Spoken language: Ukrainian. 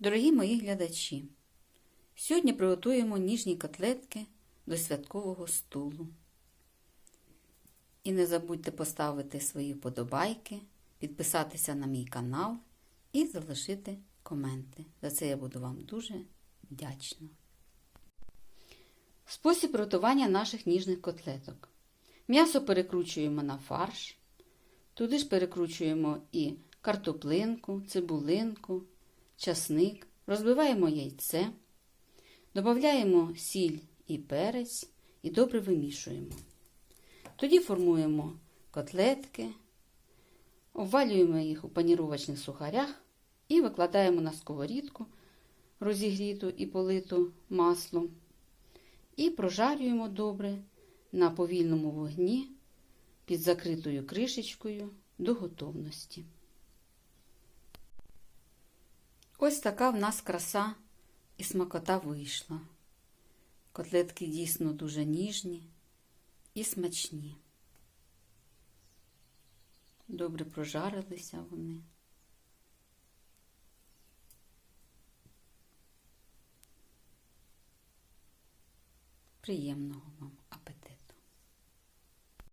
Дорогі мої глядачі, сьогодні приготуємо ніжні котлетки до святкового столу. І не забудьте поставити свої вподобайки, підписатися на мій канал і залишити коменти. За це я буду вам дуже вдячна. Спосіб приготування наших ніжних котлеток. М'ясо перекручуємо на фарш. Туди ж перекручуємо і картоплинку, цибулинку, часник, розбиваємо яйце, додаємо сіль і перець і добре вимішуємо. Тоді формуємо котлетки, обвалюємо їх у паніровочних сухарях і викладаємо на сковорідку, розігріту і политу маслом, і прожарюємо добре на повільному вогні під закритою кришечкою до готовності. Ось така в нас краса і смакота вийшла. Котлетки дійсно дуже ніжні і смачні. Добре прожарилися вони. Приємного вам!